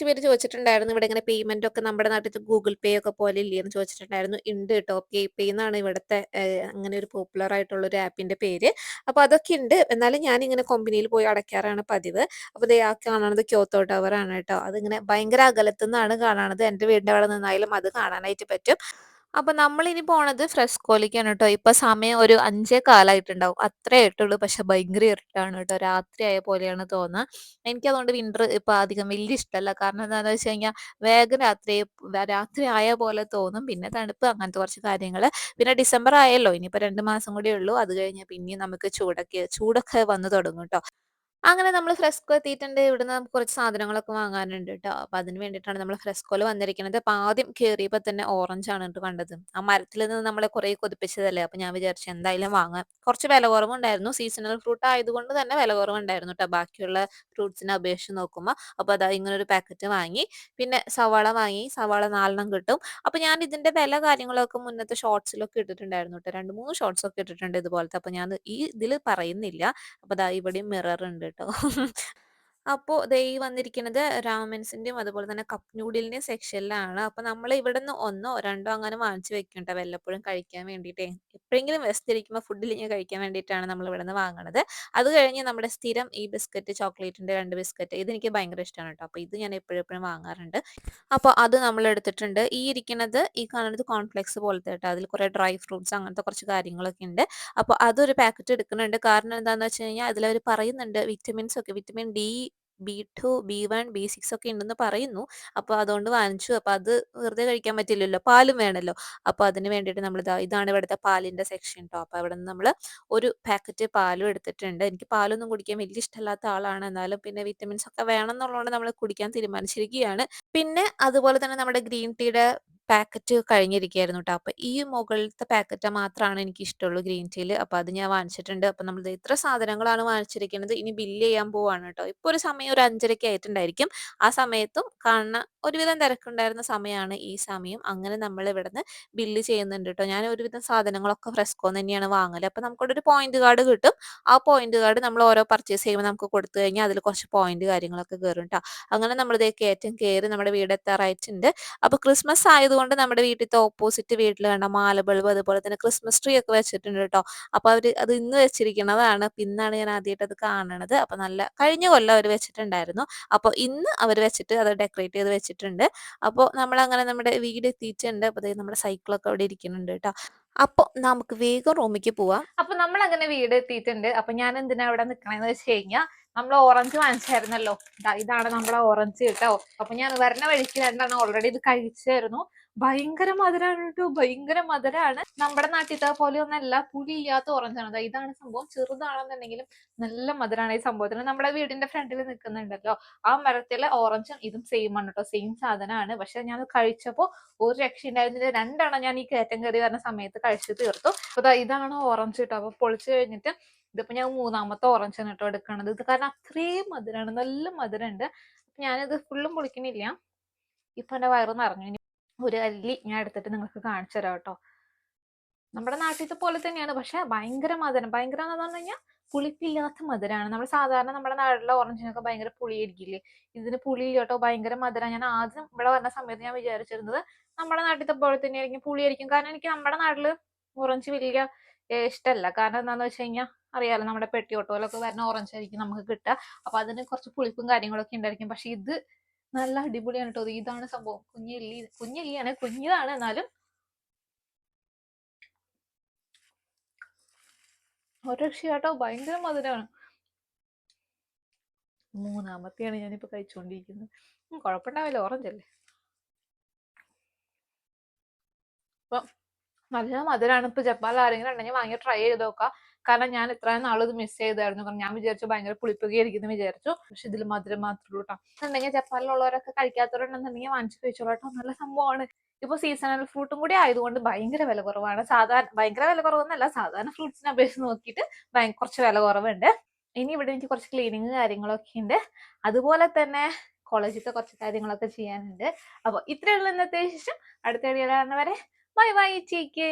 കുറച്ച് പേര് ചോദിച്ചിട്ടുണ്ടായിരുന്നു ഇവിടെ ഇങ്ങനെ പേയ്മെന്റ് ഒക്കെ നമ്മുടെ നാട്ടിൽ ഗൂഗിൾ പേ ഒക്കെ പോലെ ഇല്ലേന്ന് ചോദിച്ചിട്ടുണ്ടായിരുന്നു. ഉണ്ട് കേട്ടോ പേ പേ എന്നാണ് ഇവിടുത്തെ അങ്ങനെ ഒരു പോപ്പുലർ ആയിട്ടുള്ള ഒരു ആപ്പിന്റെ പേര്. അപ്പൊ അതൊക്കെ ഉണ്ട്. എന്നാലും ഞാൻ ഇങ്ങനെ കമ്പനിയിൽ പോയി അടയ്ക്കാറാണ് പതിവ്. അപ്പൊ ദേ ആ കാണുന്നത് ക്യോത്തോ ടവർ ആണ് കേട്ടോ അതിങ്ങനെ ഭയങ്കര അകലത്തുനിന്നാണ് കാണുന്നത് എന്റെ വീടിന്റെ അവിടെ നിന്നായാലും അത് കാണാനായിട്ട് പറ്റും. അപ്പൊ നമ്മളിനി പോണത് ഫ്രെസ്കോയിലേക്കാണ് കേട്ടോ ഇപ്പൊ സമയം ഒരു അഞ്ചേ കാലായിട്ടുണ്ടാവും അത്രേ ആയിട്ടുള്ളൂ. പക്ഷെ ഭയങ്കര ഇരുട്ടാണ് രാത്രി ആയ പോലെയാണ് തോന്നുന്നത് എനിക്ക് അതുകൊണ്ട് വിന്റർ ഇപ്പൊ അധികം വലിയ ഇഷ്ടമല്ല. കാരണം എന്താന്ന് വെച്ച് കഴിഞ്ഞാൽ വേഗം രാത്രി രാത്രി ആയ പോലെ തോന്നും. പിന്നെ തണുപ്പ് അങ്ങനത്തെ കുറച്ച് കാര്യങ്ങൾ പിന്നെ ഡിസംബർ ആയല്ലോ. ഇനിയിപ്പോ രണ്ട് മാസം കൂടി ഉള്ളൂ. അത് കഴിഞ്ഞാൽ പിന്നെയും നമുക്ക് ചൂടൊക്കെ ചൂടൊക്കെ വന്നു തുടങ്ങും ട്ടോ. അങ്ങനെ നമ്മൾ ഫ്രെസ്കോ എത്തിയിട്ടുണ്ട്. ഇവിടുന്ന് നമുക്ക് കുറച്ച് സാധനങ്ങളൊക്കെ വാങ്ങാനുണ്ട് ട്ടോ. അപ്പൊ അതിന് വേണ്ടിയിട്ടാണ് നമ്മൾ ഫ്രെസ്കോയിൽ വന്നിരിക്കുന്നത്. അപ്പൊ ആദ്യം കേറിയപ്പോ തന്നെ ഓറഞ്ച് ആണ് ട്ടോ കണ്ടത്. ആ മരത്തിൽ നിന്ന് നമ്മളെ കുറേ കൊതിപ്പിച്ചതല്ലേ. അപ്പൊ ഞാൻ വിചാരിച്ചു എന്തായാലും വാങ്ങാം. കുറച്ച് വില കുറവുണ്ടായിരുന്നു. സീസണൽ ഫ്രൂട്ട് ആയതുകൊണ്ട് തന്നെ വില കുറവുണ്ടായിരുന്നു ട്ടോ. ബാക്കിയുള്ള ഫ്രൂട്ട്സിനെ അപേക്ഷിച്ച് നോക്കുമ്പോ. അപ്പൊ അതാ ഇങ്ങനെ ഒരു പാക്കറ്റ് വാങ്ങി. പിന്നെ സവാള വാങ്ങി. സവാള നാലെണ്ണം കിട്ടും. അപ്പൊ ഞാൻ ഇതിന്റെ വില കാര്യങ്ങളൊക്കെ മുന്നത്തെ ഷോർട്സിലൊക്കെ ഇട്ടിട്ടുണ്ടായിരുന്നു ട്ടോ. 2, 3 ഷോർട്സ് ഒക്കെ ഇട്ടിട്ടുണ്ട് ഇതുപോലത്തെ. അപ്പൊ ഞാൻ ഈ ഇതിൽ പറയുന്നില്ല. അപ്പൊ ദാ ഇവിടെയും മിറർ ഉണ്ട് ട്ടോ. അപ്പൊ ദേ വന്നിരിക്കുന്നത് രാമൻസിന്റെയും അതുപോലെ തന്നെ കപ്പ് നൂഡിലിന്റെയും സെക്ഷനിലാണ്. അപ്പൊ നമ്മൾ ഇവിടെ നിന്ന് ഒന്നോ രണ്ടോ അങ്ങനെ വാങ്ങിച്ചു വെക്കും ട്ടോ. വല്ലപ്പോഴും കഴിക്കാൻ വേണ്ടിയിട്ടേ. എപ്പോഴെങ്കിലും വിശന്നിരിക്കുമ്പോൾ ഫുഡിൽ ഇങ്ങനെ കഴിക്കാൻ വേണ്ടിയിട്ടാണ് നമ്മൾ ഇവിടെ നിന്ന് വാങ്ങണത്. അത് കഴിഞ്ഞ് നമ്മുടെ സ്ഥിരം ഈ ബിസ്ക്കറ്റ് ചോക്ലേറ്റിന്റെ രണ്ട് ബിസ്ക്കറ്റ് ഇതെനിക്ക് ഭയങ്കര ഇഷ്ടമാണ് കേട്ടോ അപ്പൊ ഇത് ഞാൻ എപ്പോഴും വാങ്ങാറുണ്ട്. അപ്പൊ അത് നമ്മൾ എടുത്തിട്ടുണ്ട്. ഈ ഇരിക്കുന്നത് ഈ കാണുന്നത് കോൺഫ്ലെക്സ് പോലത്തെ കേട്ടോ അതിൽ കുറെ ഡ്രൈ ഫ്രൂട്ട്സ് അങ്ങനത്തെ കുറച്ച് കാര്യങ്ങളൊക്കെ ഉണ്ട്. അപ്പൊ അതൊരു പാക്കറ്റ് എടുക്കുന്നുണ്ട്. കാരണം എന്താണെന്ന് വെച്ച് കഴിഞ്ഞാൽ അതിലവർ പറയുന്നുണ്ട് വിറ്റമിൻസ് ഒക്കെ vitamin D B two B one B six ഒക്കെ ഉണ്ടെന്ന് പറയുന്നു. അപ്പോൾ അതുകൊണ്ട് വാങ്ങിച്ചു. അപ്പോൾ അത് വെറുതെ കഴിക്കാൻ പറ്റില്ലല്ലോ. പാലും വേണമല്ലോ അപ്പോൾ അതിന് വേണ്ടിയിട്ട് നമ്മൾ ഇതാ ഇതാണ് ഇവിടുത്തെ പാലിന്റെ സെക്ഷൻ കേട്ടോ അപ്പോൾ അവിടെ നിന്ന് നമ്മൾ ഒരു പാക്കറ്റ് പാലും എടുത്തിട്ടുണ്ട്. എനിക്ക് പാലൊന്നും കുടിക്കാൻ വലിയ ഇഷ്ടമല്ലാത്ത ആളാണ്. എന്നാലും പിന്നെ വിറ്റമിൻസ് ഒക്കെ വേണം എന്നുള്ളതുകൊണ്ട് നമ്മൾ കുടിക്കാൻ തീരുമാനിച്ചിരിക്കുകയാണ്. പിന്നെ അതുപോലെ തന്നെ നമ്മുടെ ഗ്രീൻ ടീയുടെ പാക്കറ്റ് കഴിഞ്ഞിരിക്കുകയായിരുന്നു കേട്ടോ അപ്പോൾ ഈ മുകളിലത്തെ പാക്കറ്റ് മാത്രമാണ് എനിക്ക് ഇഷ്ടമുള്ളൂ ഗ്രീൻ ടീയിൽ അപ്പോൾ അത് ഞാൻ വാങ്ങിച്ചിട്ടുണ്ട്. അപ്പോൾ നമ്മൾ ഇത്ര സാധനങ്ങളാണ് വാങ്ങിച്ചിരിക്കുന്നത് ഇനി ബില്ല് ചെയ്യാൻ പോവാണ് കേട്ടോ ഇപ്പോൾ ഒരു സമയം ഒരു അഞ്ചരയ്ക്ക് ആയിട്ടുണ്ടായിരിക്കും. ആ സമയത്തും കാണുന്ന ഒരുവിധം തിരക്കുണ്ടായിരുന്ന സമയമാണ് ഈ സമയം. അങ്ങനെ നമ്മൾ ഇവിടുന്ന് ബില്ല് ചെയ്യുന്നുണ്ട് കേട്ടോ ഞാൻ ഒരുവിധം സാധനങ്ങളൊക്കെ ഫ്രെസ്കോ തന്നെയാണ് വാങ്ങൽ. അപ്പോൾ നമുക്കൊരു പോയിന്റ് കാർഡ് കിട്ടും. ആ പോയിന്റ് കാർഡ് നമ്മൾ ഓരോ പർച്ചേസ് ചെയ്യുമ്പോൾ നമുക്ക് കൊടുത്തു കഴിഞ്ഞാൽ അതിൽ കുറച്ച് പോയിന്റ് കാര്യങ്ങളൊക്കെ കയറും കേട്ടോ അങ്ങനെ നമ്മളിതേ കയറ്റം കയറി നമ്മുടെ വീട് എത്താറായിട്ടുണ്ട് അപ്പോൾ ക്രിസ്മസ് ആയതുകൊണ്ട് നമ്മുടെ വീട്ടിലത്തെ ഓപ്പോസിറ്റ് വീട്ടിൽ കണ്ട മാല ബൾബ് അതുപോലെ തന്നെ ക്രിസ്മസ് ട്രീ ഒക്കെ വെച്ചിട്ടുണ്ട് കേട്ടോ. അപ്പൊ അവർ അത് ഇന്ന് വെച്ചിരിക്കുന്നതാണ്. പിന്നാണ് ഞാൻ ആദ്യമായിട്ട് അത് കാണണത്. അപ്പൊ നല്ല കഴിഞ്ഞ കൊല്ലം അവർ വെച്ചിട്ടുണ്ടായിരുന്നു. അപ്പോൾ ഇന്ന് അവർ വെച്ചിട്ട് അത് ഡെക്കറേറ്റ് ചെയ്ത് വെച്ചിട്ടുണ്ട്. അപ്പോൾ നമ്മളങ്ങനെ നമ്മുടെ വീട് എത്തിയിട്ടുണ്ട്. അപ്പോൾ നമ്മുടെ സൈക്കിളൊക്കെ അവിടെ ഇരിക്കുന്നുണ്ട് കേട്ടോ. അപ്പൊ നമുക്ക് വേഗം റൂമിലേക്ക് പോവാം. അപ്പൊ നമ്മൾ അങ്ങനെ വീട് എത്തിയിട്ടുണ്ട്. അപ്പൊ ഞാൻ എന്തിനാ അവിടെ നിക്കണെന്ന് വെച്ച് കഴിഞ്ഞാൽ നമ്മൾ ഓറഞ്ച് വാങ്ങിച്ചായിരുന്നല്ലോ. ഇതാണ് നമ്മളെ ഓറഞ്ച് കേട്ടോ. അപ്പൊ ഞാൻ വരണ വഴിക്ക് രണ്ടെണ്ണം ഓൾറെഡി ഇത് കഴിച്ചായിരുന്നു. ഭയങ്കര മധുരമാണ് കേട്ടോ ഭയങ്കര മധുരമാണ് നമ്മുടെ നാട്ടിലത്തെ പോലെ ഒന്നല്ല പുളിയില്ലാത്ത ഓറഞ്ചാണ് ഇതാണ് സംഭവം. ചെറുതാണെന്നുണ്ടെങ്കിലും നല്ല മധുരമാണ് ഈ സംഭവത്തിന് നമ്മുടെ വീടിന്റെ ഫ്രണ്ടിൽ നിൽക്കുന്നുണ്ടല്ലോ. ആ മരത്തിലെ ഓറഞ്ചും ഇതും സെയിം ആണ് കേട്ടോ സെയിം സാധനമാണ്. പക്ഷെ ഞാൻ കഴിച്ചപ്പോ ഒരു രക്ഷ ഉണ്ടായിരുന്നില്ല. രണ്ടെണ്ണം ഞാൻ ഈ കയറ്റം കയറി വരുന്ന സമയത്ത് കഴിച്ചു തീർത്തു. അപ്പൊ ഇതാണ് ഓറഞ്ച് കേട്ടോ അപ്പൊ പൊളിച്ചു കഴിഞ്ഞിട്ട് ഇതിപ്പോ ഞാൻ മൂന്നാമത്തെ ഓറഞ്ച് ആണ് കേട്ടോ എടുക്കണത്. ഇത് കാരണം അത്രയും മധുരമാണ് നല്ല മധുരമുണ്ട്. ഞാനിത് ഫുള്ളും പൊളിക്കണില്ല. ഇപ്പൊ എന്റെ വയറ് നിറഞ്ഞു. ഒരു അല്ലി ഞാൻ എടുത്തിട്ട് നിങ്ങൾക്ക് കാണിച്ചു തരാം കേട്ടോ. നമ്മുടെ നാട്ടിലത്തെ പോലെ തന്നെയാണ്. പക്ഷെ ഭയങ്കര മധുരം. ഭയങ്കര എന്ന് പറഞ്ഞു കഴിഞ്ഞാൽ പുളിപ്പില്ലാത്ത മധുരമാണ് നമ്മൾ സാധാരണ നമ്മുടെ നാട്ടിലെ ഓറഞ്ചിനൊക്കെ ഭയങ്കര പുളിയായിരിക്കില്ലേ? ഇതിന് പുളിയില്ല കേട്ടോ. ഭയങ്കര മധുരം ഞാൻ ആദ്യം ഇവിടെ വന്ന സമയത്ത് ഞാൻ വിചാരിച്ചിരുന്നത് നമ്മുടെ നാട്ടിലത്തെ പോലെ തന്നെയായിരിക്കും പുളിയായിരിക്കും. കാരണം എനിക്ക് നമ്മുടെ നാട്ടിൽ ഓറഞ്ച് വലിയ ഇഷ്ടമല്ല കാരണം എന്താണെന്ന് വെച്ച് കഴിഞ്ഞാൽ അറിയാലോ നമ്മുടെ പെട്ടി ഓട്ടോയിലൊക്കെ വരുന്ന ഓറഞ്ച് ആയിരിക്കും നമുക്ക് കിട്ടുക. അപ്പൊ അതിന് കുറച്ച് പുളിപ്പും കാര്യങ്ങളൊക്കെ ഉണ്ടായിരിക്കും. പക്ഷെ ഇത് നല്ല അടിപൊളിയാണ് കേട്ടോ ഇതാണ് സംഭവം. കുഞ്ഞില്ലി കുഞ്ഞില്ലിയാണ് കുഞ്ഞിതാണ് എന്നാലും ഒരു കേട്ടോ ഭയങ്കര മധുരമാണ് മൂന്നാമത്തെയാണ് ഞാനിപ്പോ കഴിച്ചുകൊണ്ടിരിക്കുന്നത് കുഴപ്പമുണ്ടാവില്ല ഓറഞ്ച് അല്ലേ? അപ്പൊ നല്ല മധുരമാണ് ഇപ്പൊ ജപ്പാനിൽ ആരെങ്കിലും ഉണ്ടെങ്കിൽ വാങ്ങി ട്രൈ ചെയ്ത് നോക്കാം. കാരണം ഞാൻ ഇത്രയും നാളും ഇത് മിസ് ചെയ്തായിരുന്നു. കാരണം ഞാൻ വിചാരിച്ചു ഭയങ്കര പുളിപ്പുകയായിരിക്കുന്നു വിചാരിച്ചു. പക്ഷെ ഇതിൽ മധുരം മാത്രമേ ഉള്ളൂ കേട്ടോ എന്നുണ്ടെങ്കിൽ ജപ്പാനിലുള്ളവരൊക്കെ കഴിക്കാത്തവരുണ്ടെന്നുണ്ടെങ്കിൽ വാങ്ങിച്ചു കഴിച്ചോളൂ നല്ല സംഭവമാണ്. ഇപ്പൊ സീസണൽ ഫ്രൂട്ടും കൂടി ആയതുകൊണ്ട് ഭയങ്കര വില കുറവാണ്. സാധാരണ ഭയങ്കര വില കുറവെന്നല്ല. സാധാരണ ഫ്രൂട്ട്സിനെ അപേക്ഷിച്ച് നോക്കിയിട്ട് കുറച്ച് വില കുറവുണ്ട്. ഇനി ഇവിടെ എനിക്ക് കുറച്ച് ക്ലീനിങ് കാര്യങ്ങളൊക്കെ ഉണ്ട്. അതുപോലെ തന്നെ കോളേജിലത്തെ കുറച്ച് കാര്യങ്ങളൊക്കെ ചെയ്യാനുണ്ട്. അപ്പൊ ഇത്രയുള്ള ഇന്നത്തെ ശേഷം അടുത്ത വീഡിയോ വരെ ബൈ ബൈ ചേക്ക്